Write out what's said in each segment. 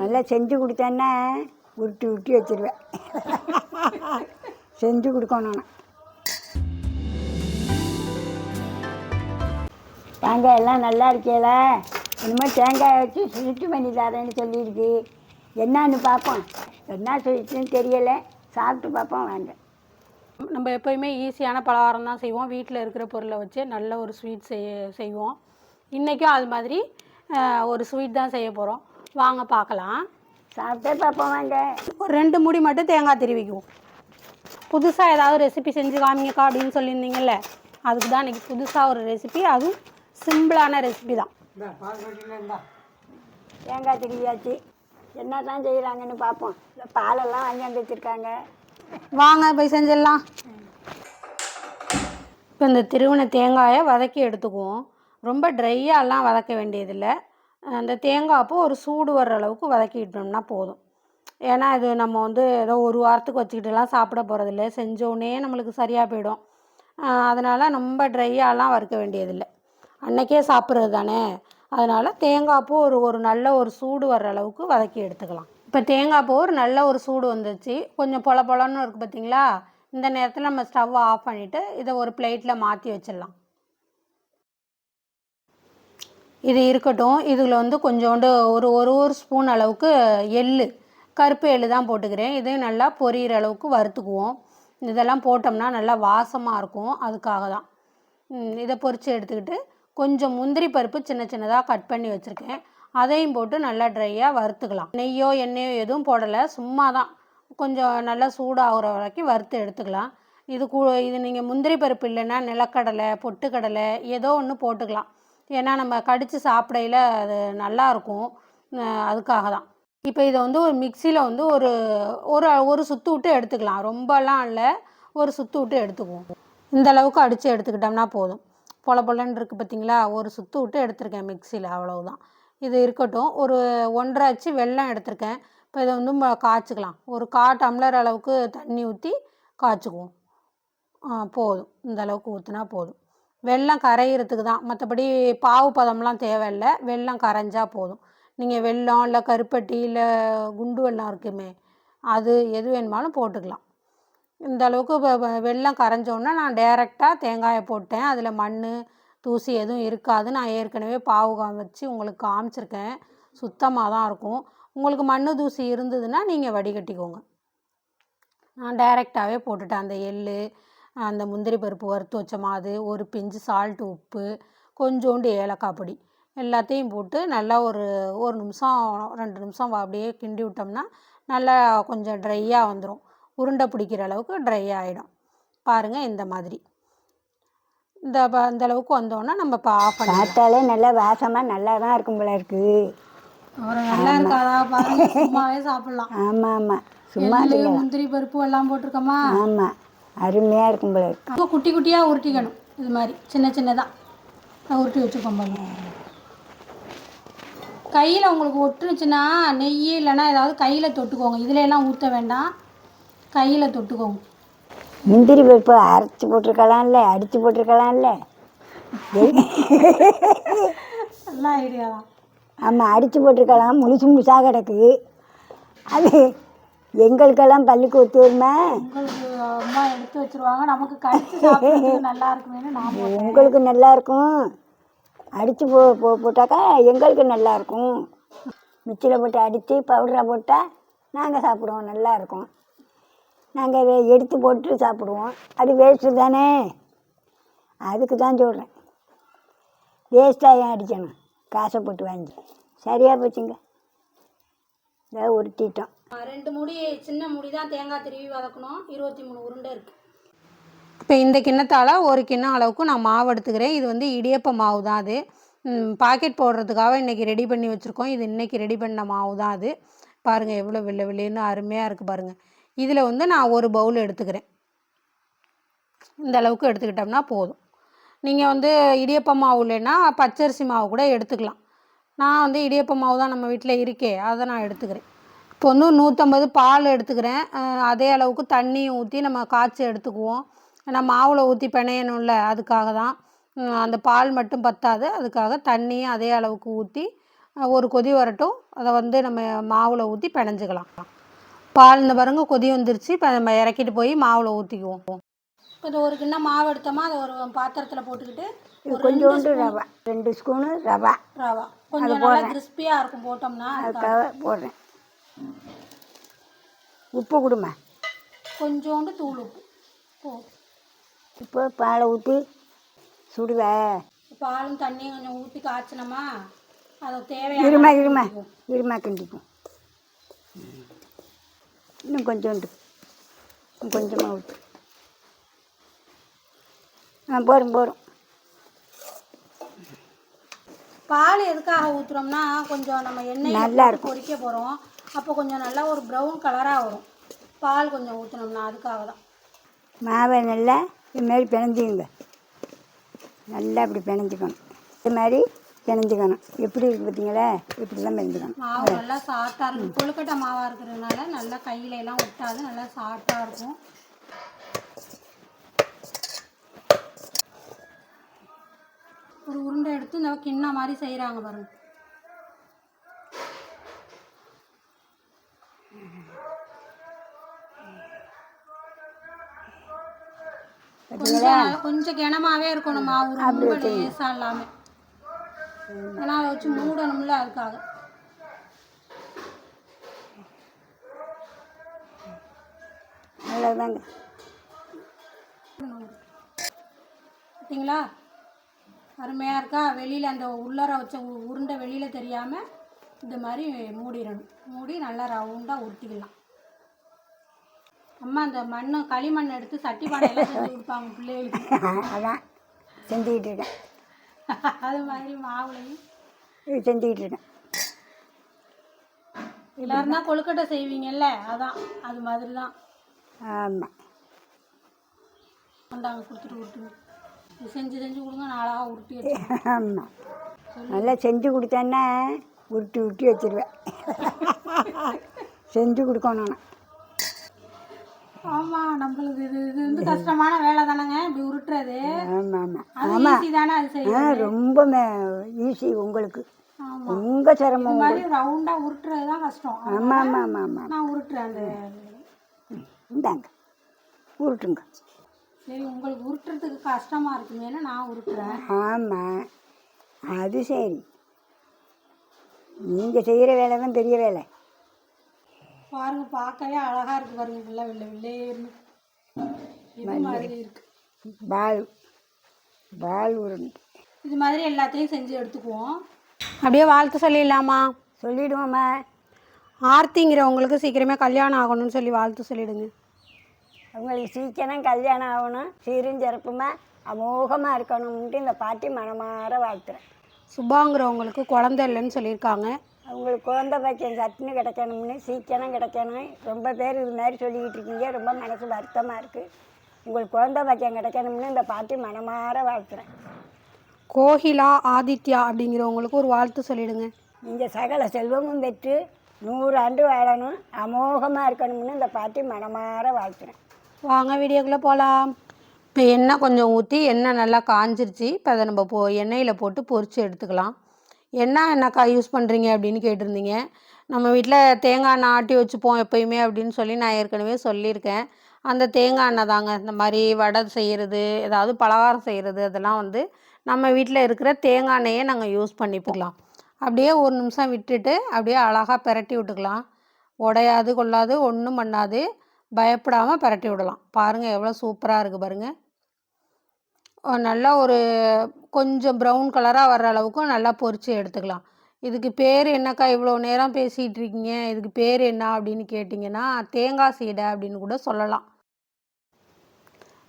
நல்லா செஞ்சு கொடுத்தேன்னா உருட்டி உருட்டி வச்சிருவேன். செஞ்சு கொடுக்கணும் நான். தேங்காய் எல்லாம் நல்லா இருக்கேல. இனிமேல் தேங்காய் வச்சு ஸ்வீட்டு பண்ணி தரேன்னு சொல்லியிருக்கு. என்னன்னு பார்ப்போம். என்ன ஸ்வீட்டுன்னு தெரியலை. சாப்பிட்டு பார்ப்போம் வாங்க. நம்ம எப்போயுமே ஈஸியான பலகாரம் தான் செய்வோம். வீட்டில் இருக்கிற பொருளை வச்சு நல்ல ஒரு ஸ்வீட் செய்ய செய்வோம். இன்றைக்கும் அது மாதிரி ஒரு ஸ்வீட் தான் செய்ய போகிறோம் வாங்க பார்க்கலாம். சாப்பிட்டே பார்ப்போம் வாங்க. ஒரு ரெண்டு முடி மட்டும் தேங்காய் திருவிக்குவோம் புதுசாக ஏதாவது ரெசிபி செஞ்சு காமிங்கக்கா அப்படின்னு சொல்லியிருந்தீங்கல்ல அதுக்கு தான் இன்றைக்கி புதுசாக ஒரு ரெசிபி அதுவும் சிம்பிளான ரெசிபி தான். தேங்காய் திருவியாச்சு. என்ன தான் செய்கிறாங்கன்னு பார்ப்போம். இந்த பாலெல்லாம் வாங்கி வந்து வச்சுருக்காங்க. வாங்க போய் செஞ்சிடலாம். இப்போ இந்த திருவண்ண தேங்காயை வதக்கி எடுத்துக்குவோம். ரொம்ப ட்ரையாலாம் வதக்க வேண்டியதில்லை. அந்த தேங்காய் பூ ஒரு சூடு வர்ற அளவுக்கு வதக்கிட்டோம்னா போதும். ஏன்னா இது நம்ம வந்து ஏதோ ஒரு வாரத்துக்கு வச்சுக்கிட்டுலாம் சாப்பிட போகிறதில்ல செஞ்சோடனே நம்மளுக்கு சரியாக போயிடும். அதனால் ரொம்ப ட்ரையாலாம் வறுக்க வேண்டியதில்லை. அன்னைக்கே சாப்பிட்றது தானே? அதனால் தேங்காய் பூ ஒரு ஒரு நல்ல ஒரு சூடு வர்ற அளவுக்கு வதக்கி எடுத்துக்கலாம். இப்போ தேங்காய் பூ ஒரு நல்ல ஒரு சூடு வந்துச்சு கொஞ்சம் பொல பொலன்னு இருக்குது பார்த்தீங்களா இந்த நேரத்தில் நம்ம ஸ்டவ் ஆஃப் பண்ணிவிட்டு இதை ஒரு பிளேட்டில் மாற்றி வச்சிடலாம். இது இருக்கட்டும். இதில் வந்து கொஞ்சோண்டு ஒரு ஒரு ஒரு ஸ்பூன் அளவுக்கு எள்ளு. கருப்பு எள்ளு தான் போட்டுக்கிறேன். இதையும் நல்லா பொரியிற அளவுக்கு வறுத்துக்குவோம். இதெல்லாம் போட்டோம்னா நல்லா வாசமாக இருக்கும். அதுக்காக தான். இதை பொரித்து எடுத்துக்கிட்டு கொஞ்சம் முந்திரி பருப்பு சின்ன சின்னதாக கட் பண்ணி வச்சுருக்கேன். அதையும் போட்டு நல்லா ட்ரையாக வறுத்துக்கலாம். நெய்யோ எண்ணெயோ எதுவும் போடலை. சும்மா தான். கொஞ்சம் நல்லா சூடாகிற வரைக்கும் வறுத்து எடுத்துக்கலாம். இது கூ இது நீங்கள் முந்திரி பருப்பு இல்லைன்னா நிலக்கடலை பொட்டுக்கடலை ஏதோ ஒன்று போட்டுக்கலாம். ஏன்னா நம்ம கடித்து சாப்பிடையில் அது நல்லா இருக்கும் அதுக்காக தான் இப்போ இதை வந்து ஒரு மிக்சியில் வந்து ஒரு ஒரு ஒரு சுற்று விட்டு எடுத்துக்கலாம். ரொம்பலாம் இல்லை. ஒரு சுற்று விட்டு எடுத்துக்குவோம். இந்த அளவுக்கு அடித்து எடுத்துக்கிட்டோம்னா போதும். பொல பொலன்னு இருக்குது பார்த்தீங்களா ஒரு சுற்று விட்டு எடுத்திருக்கேன் மிக்சியில் அவ்வளவுதான். இது இருக்கட்டும். ஒரு ஒன்றரை அச்சு வெள்ளம் எடுத்திருக்கேன். இப்போ இதை வந்து ம- காய்ச்சிக்கலாம். ஒரு கா டம்ளர் அளவுக்கு தண்ணி ஊற்றி காய்ச்சிக்குவோம். போதும். இந்த அளவுக்கு ஊற்றினா போதும். வெள்ளம் கரையிறதுக்கு தான். மற்றபடி பாவு பதம்லாம் தேவையில்லை. வெள்ளம் கரைஞ்சால் போதும். நீங்கள் வெல்லம் இல்லை கருப்பட்டி இல்லை குண்டு வெள்ளம் இருக்குமே அது எது வேணுமாலும் போட்டுக்கலாம். இந்த அளவுக்கு வ- கரைஞ்சோன்னா நான் டேரெக்டாக தேங்காயை போட்டேன். அதில் மண் தூசி எதுவும் இருக்காது. நான் ஏற்கனவே பாவு வச்சு உங்களுக்கு காமிச்சிருக்கேன். சுத்தமாக தான் இருக்கும். உங்களுக்கு மண் தூசி இருந்ததுன்னா நீங்கள் வடிகட்டிக்கோங்க. நான் டைரெக்டாகவே போட்டுட்டேன். அந்த எள்ளு அந்த முந்திரி பருப்பு வறுத்து வச்ச மாது ஒரு பிஞ்சு சால்ட்டு உப்பு கொஞ்சோண்டு ஏலக்காய் பொடி எல்லாத்தையும் போட்டு நல்லா ஒரு ஒரு நிமிஷம் ரெண்டு நிமிஷம் அப்படியே கிண்டி விட்டோம்னா நல்லா கொஞ்சம் ட்ரையாக வந்துடும் உருண்டை பிடிக்கிற அளவுக்கு ட்ரை ஆகிடும் பாருங்கள் இந்த மாதிரி. இந்த இந்த அளவுக்கு வந்தோன்னா நம்ம இப்போ ஆஃப் பண்ணி பார்த்தாலே நல்லா வாசமாக நல்லா தான் இருக்கும் போல இருக்குது அப்புறம் நல்லா இருக்காதா பாருங்க சும்மாவே சாப்பிட்லாம். ஆமாம் ஆமாம் சும்மா முந்திரி பருப்பு எல்லாம் போட்டிருக்கோமா? ஆமாம் அருமையாக இருக்கும் போல இருக்கு. குட்டி குட்டியாக உருட்டிக்கணும். இது மாதிரி சின்ன சின்னதாக உருட்டி வச்சுக்கோம் பாருங்க. கையில் உங்களுக்கு ஒட்டுனுச்சுன்னா நெய் இல்லைன்னா ஏதாவது கையில் தொட்டுக்கோங்க. இதில் எல்லாம் ஊற்ற வேண்டாம். கையில் தொட்டுக்கோங்க. முந்திரி பருப்பு அரைச்சி போட்டிருக்கலாம்ல அடித்து போட்டிருக்கலாம்ல. நல்ல ஐடியா ஆமாம் அடித்து போட்டிருக்கலாம். முழுசு முழுசாக கிடக்கு. அது எங்களுக்கெல்லாம் பள்ளிக்கு ஒத்து வருமா அம்மா எடுத்து வச்சிருவாங்க. நமக்கு கடிச்சு சாப்பிட்றதுக்கு நல்லா இருக்குமேனு. உங்களுக்கு நல்லா இருக்கும். அடித்து போ போ போட்டாக்கா எங்களுக்கு நல்லா இருக்கும். மிக்சியில் போட்டு அடித்து பவுடராக போட்டால் நாங்கள் சாப்பிடுவோம். நல்லா இருக்கும். நாங்கள் எடுத்து போட்டு சாப்பிடுவோம். அது வேஸ்ட்டு தானே? அதுக்கு தான் சொல்கிறேன் வேஸ்ட்டாக ஏன் அடிக்கணும்? காசை போட்டு வாங்கி. சரியாக போச்சுங்க. இதை உருட்டிட்டோம் ரெண்டு முடி சின்ன முடி தான் தேங்காய் திருவி வதக்கணும். இருபத்தி மூணு உருண்டை இருக்குது இப்போ இந்த கிண்ணத்தால் ஒரு கிண்ணம் அளவுக்கு நான் மாவு எடுத்துக்கிறேன். இது வந்து இடியப்ப மாவு தான் அது பாக்கெட் போடுறதுக்காக இன்றைக்கி ரெடி பண்ணி வச்சுருக்கோம். இது இன்றைக்கி ரெடி பண்ண மாவு தான் அது. பாருங்கள் எவ்வளோ வெள்ளை வெள்ளைன்னு அருமையாக இருக்குது பாருங்கள் இதில் வந்து நான் ஒரு பவுல் எடுத்துக்கிறேன். இந்த அளவுக்கு எடுத்துக்கிட்டோம்னா போதும். நீங்கள் வந்து இடியப்ப மாவு இல்லைன்னா பச்சரிசி மாவு கூட எடுத்துக்கலாம். நான் வந்து இடியப்ப மாவு தான் நம்ம வீட்டில் இருக்கே அதை நான் எடுத்துக்கிறேன். இப்போ வந்து நூற்றம்பது பால் எடுத்துக்கிறேன். அதே அளவுக்கு தண்ணியும் ஊற்றி நம்ம காய்ச்சி எடுத்துக்குவோம். ஏன்னா மாவில் ஊற்றி பிணையணும்ல அதுக்காக தான். அந்த பால் மட்டும் பத்தாது. அதுக்காக தண்ணியும் அதே அளவுக்கு ஊற்றி ஒரு கொதி வரட்டும். அதை வந்து நம்ம மாவில் ஊற்றி பிணைஞ்சிக்கலாம். பால் இந்த பாருங்க கொதி வந்துருச்சு. இப்போ நம்ம இறக்கிட்டு போய் மாவில் ஊற்றிக்குவோம் இப்போ இது ஒரு கிண்ணம் மாவு எடுத்தோமா அதை ஒரு பாத்திரத்தில் போட்டுக்கிட்டு இது கொஞ்சோண்டு ரவா. ரெண்டு ஸ்பூனு ரவா. ரவா. கொஞ்சம் நல்லா கிறிஸ்பியாக இருக்கும் போட்டோம்னா அதுக்காக போடுறேன். உப்பு கொடுமா? கொஞ்சோண்டு தூள் உப்பு. போ. இப்போ பாலை ஊற்றி சுடுவ. பாலும் தண்ணியும் கொஞ்சம் ஊற்றி காய்ச்சினோமா? அதை தேவையான இருமா இருமா. இருமா கிண்டிக்கும் இன்னும் கொஞ்சோண்டு. கொஞ்சமாக ஊற்று ஆ போதும் போதும் பால் எதுக்காக ஊற்றுறோம்னா கொஞ்சம் நம்ம எண்ணெய் நல்லா இருக்கும். பொரிக்க போகிறோம் அப்போ கொஞ்சம் நல்லா ஒரு ப்ரௌன் கலராக வரும். பால் கொஞ்சம் ஊற்றினோம்னா அதுக்காக தான் மாவை நல்லா இது மாதிரி பிணைஞ்சிக்கங்க. நல்லா இப்படி பிணைஞ்சிக்கணும். இது மாதிரி பிணைஞ்சிக்கணும். எப்படி இருக்குது பார்த்தீங்களா? இப்படி தான் பிணைஞ்சிக்கணும். மாவு நல்லா சாஃப்டாக இருக்கும். கொழுக்கட்டை மாவாக இருக்கிறதுனால நல்லா கையில எல்லாம் ஒட்டாது. நல்லா சாஃப்டாக இருக்கும். ஒரு உருண்டை எடுத்து இந்த கிண்ண மாதிரி செய்கிறாங்க பாருங்க. கொஞ்சம் கொஞ்சம் கிணமாவே இருக்கணும் மாவு ரொம்ப லேசாக இல்லாமல் அதை வச்சு மூடணும்ல அதுக்காக. அவ்வளோதாங்க பார்த்தீங்களா? அருமையாக இருக்கா? வெளியில் அந்த உள்ளார வச்ச உருண்டை வெளியில் தெரியாமல் இந்த மாதிரி மூடிடணும். மூடி நல்லா ரவுண்டாக உருட்டிக்கலாம் அம்மா அந்த மண்ணு களிமண் எடுத்து சட்டி பானையெல்லாம் செஞ்சு கொடுப்பாங்க பிள்ளைகளுக்கு. அதான் செஞ்சுக்கிட்டு இருக்கேன். அது மாதிரி மாவுலையும் செஞ்சுக்கிட்டு இருக்கேன். எல்லாரும் தான் கொழுக்கட்டை செய்வீங்கல்ல? அதான் அது மாதிரி தான் ஆமாம் கொண்டாங்க கொடுத்துட்டு இது செஞ்சு செஞ்சு கொடுங்க அழகாக உருட்டி ஆமாம் நல்லா செஞ்சு கொடுத்தேன்னா உருட்டி உருட்டி வச்சிருவேன். செஞ்சு கொடுக்கணும் நான். ஆமாம் நம்மளுக்கு இது இது வந்து கஷ்டமான வேலை தானேங்க இப்படி உருட்டுறது. ஆமாம் ஆமாம் அது ஈஸி தானே அது ஆ ரொம்ப ஈஸி உங்களுக்கு. ஆமாம் உங்கள் சிரமம் இந்த மாதிரி ரவுண்டாக உருட்டுறது தான் கஷ்டம். ஆமாம் ஆமாம் ஆமாம் ஆமாம் நான் உருட்டுறேன் அந்த இந்தாங்க. உருட்டுங்க. சரி உங்களுக்கு உருட்டுறதுக்கு கஷ்டமாக இருக்குமேனு நான் உருட்டுறேன். ஆமாம் அது சரி. நீங்கள் செய்கிற வேலை தான் பெரிய வேலை. பாருங்க பார்க்கவே அழகாக இருக்கு பாருங்க நல்லா வெள்ளை வெள்ளேர்னு இது மாதிரி இருக்கு. பால் பால் உருண்டு இது மாதிரி எல்லாத்தையும் செஞ்சு எடுத்துக்குவோம். அப்படியே வாழ்த்து சொல்லிடலாமா? சொல்லிடுவோம்மா. ஆர்த்திங்கிறவங்களுக்கு சீக்கிரமே கல்யாணம் ஆகணும்னு சொல்லி வாழ்த்து சொல்லிடுங்க. உங்களுக்கு சீக்கிரம் கல்யாணம் ஆகணும். சீரும் சிறப்புமா அமோகமாக இருக்கணும்ன்ட்டு இந்த பாட்டி மனமாற வாழ்த்துறேன். சுபாங்கிறவங்களுக்கு குழந்தை இல்லைன்னு சொல்லியிருக்காங்க. அவங்களுக்கு குழந்தை பாக்கியம் சட்டுன்னு கிடைக்கணும்னு சீக்கிரம் கிடைக்கணும் ரொம்ப பேர் இது மாதிரி சொல்லிக்கிட்டு இருக்கீங்க. ரொம்ப மனசு வருத்தமாக இருக்குது உங்களுக்கு குழந்தை பாக்கியம் கிடைக்கணும்னு இந்த பாட்டி மனமாற வாழ்த்துறேன். கோகிலா ஆதித்யா அப்படிங்கிறவங்களுக்கு ஒரு வாழ்த்து சொல்லிடுங்க. நீங்கள் சகல செல்வமும் பெற்று நூறு ஆண்டு வாழணும் அமோகமாக இருக்கணும்னு இந்த பாட்டி மனமாற வாழ்த்துறேன். வாங்க வீடியோக்குள்ளே போகலாம் இப்போ எண்ணெய் கொஞ்சம் ஊற்றி எண்ணெய் நல்லா காஞ்சிருச்சு. இப்போ அதை நம்ம போ எண்ணெயில் போட்டு பொறிச்சு எடுத்துக்கலாம். எண்ணெய் என்னக்கா யூஸ் பண்ணுறீங்க அப்படின்னு கேட்டிருந்தீங்க. நம்ம வீட்டில் தேங்காய் எண்ணெய் ஆட்டி வச்சுப்போம் எப்பயுமே அப்படின்னு சொல்லி நான் ஏற்கனவே சொல்லியிருக்கேன். அந்த தேங்காய் எண்ணெய் தாங்க. இந்த மாதிரி வடை செய்கிறது ஏதாவது பலகாரம் செய்கிறது அதெல்லாம் வந்து நம்ம வீட்டில் இருக்கிற தேங்காய் எண்ணெயே நாங்கள் யூஸ் பண்ணிக்கலாம். அப்படியே ஒரு நிமிஷம் விட்டுட்டு அப்படியே அழகாக பிரட்டி விட்டுக்கலாம். உடையாது கொள்ளாது ஒன்றும் பண்ணாது. பயப்படாமல் பிரட்டி விடலாம். பாருங்கள் எவ்வளோ சூப்பராக இருக்குது பாருங்கள் நல்லா ஒரு கொஞ்சம் ப்ரௌன் கலராக வர்ற அளவுக்கு நல்லா பொறிச்சு எடுத்துக்கலாம். இதுக்கு பேர் என்னக்கா இவ்வளோ நேரம் பேசிகிட்டு இருக்கீங்க? இதுக்கு பேர் என்ன அப்படின்னு கேட்டிங்கன்னா தேங்காய் சீடை அப்படின்னு கூட சொல்லலாம்.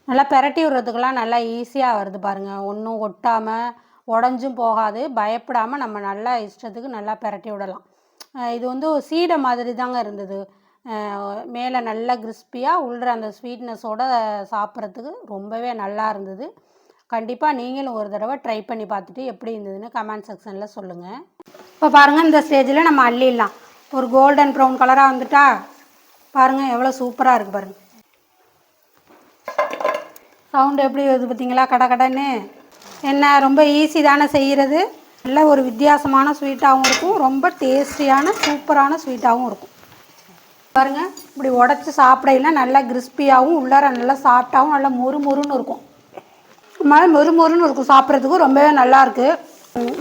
நல்லா பெரட்டி விடுறதுக்கெல்லாம் நல்லா ஈஸியாக வருது பாருங்கள் ஒன்றும் ஒட்டாமல் உடஞ்சும் போகாது. பயப்படாமல் நம்ம நல்லா இஷ்டத்துக்கு நல்லா பெரட்டி விடலாம். இது வந்து சீடை மாதிரி தாங்க இருந்தது. மேலே நல்லா கிறிஸ்பியாக உள்ள அந்த ஸ்வீட்னஸோடு சாப்பிட்றதுக்கு ரொம்பவே நல்லா இருந்தது. கண்டிப்பாக நீங்களும் ஒரு தடவை ட்ரை பண்ணி பார்த்துட்டு எப்படி இருந்ததுன்னு கமெண்ட் செக்ஷனில் சொல்லுங்கள் இப்போ பாருங்கள் இந்த ஸ்டேஜில் நம்ம அள்ளிடலாம். ஒரு கோல்டன் ப்ரௌன் கலராக வந்துட்டா பாருங்கள் எவ்வளோ சூப்பராக இருக்குது பாருங்கள் சவுண்டு எப்படி வருது பார்த்தீங்களா கட கடன்னு. என்ன ரொம்ப ஈஸி தானே செய்கிறது நல்ல ஒரு வித்தியாசமான ஸ்வீட்டாகவும் இருக்கும். ரொம்ப டேஸ்டியான சூப்பரான ஸ்வீட்டாகவும் இருக்கும். பாருங்கள் இப்படி உடச்சி சாப்பிடையில நல்லா கிறிஸ்பியாகவும் உள்ளார நல்லா சாஃப்டாகவும் நல்லா மொறு மொறுன்னு இருக்கும். மாதிரி மொறு மொறுன்னு இருக்கும் சாப்பிட்றதுக்கு ரொம்பவே நல்லாயிருக்கு.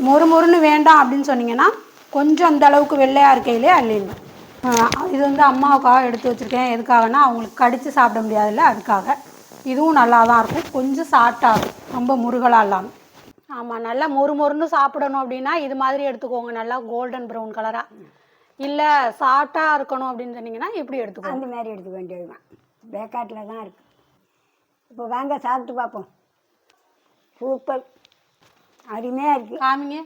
மொறு மொறுன்னு வேண்டாம் அப்படின்னு சொன்னீங்கன்னா கொஞ்சம் அந்த அளவுக்கு வெள்ளையாக இருக்கையிலே அள்ளிடணும். இது வந்து அம்மாவுக்காக எடுத்து வச்சுருக்கேன். எதுக்காகனா அவங்களுக்கு கடித்து சாப்பிட முடியாதுல்ல அதுக்காக. இதுவும் நல்லா தான் இருக்கும். கொஞ்சம் சாப்பிட்டாகும் இருக்கும். ரொம்ப முருகலாக இல்லாமல் ஆமாம் நல்லா மொறு மொறுன்னு சாப்பிடணும் அப்படின்னா இது மாதிரி எடுத்துக்கோங்க. நல்லா கோல்டன் ப்ரௌன் கலராக இல்லை சாஃப்டாக இருக்கணும் அப்படின்னு சொன்னீங்கன்னா இப்படி எடுத்துக்கோங்க. அந்த மாதிரி எடுத்துக்க வேண்டியது தான் பேக்காட்டில் தான் இருக்குது இப்போ வாங்க சாப்பிட்டு பார்ப்போம். சூப்பர். அருமையாக இருக்குது காமிங்க.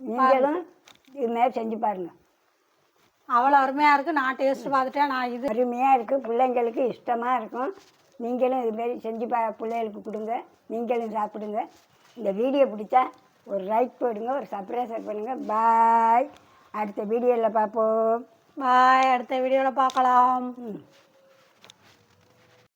நீங்களும் இது மாதிரி செஞ்சு பாருங்கள் அவ்வளோ அருமையாக இருக்குது நான் டேஸ்ட் பார்த்துட்டேன். நான் இது அருமையாக இருக்குது பிள்ளைங்களுக்கு இஷ்டமாக இருக்கும். நீங்களும் இதுமாரி செஞ்சு பா பிள்ளைகளுக்கு கொடுங்க. நீங்களும் சாப்பிடுங்க. இந்த வீடியோ பிடிச்சா ஒரு லைக் போடுங்க. ஒரு சப்ஸ்கிரைப் பண்ணுங்கள் பாய் அடுத்த வீடியோவில் பார்ப்போம். பாய் அடுத்த வீடியோவில் பார்க்கலாம்.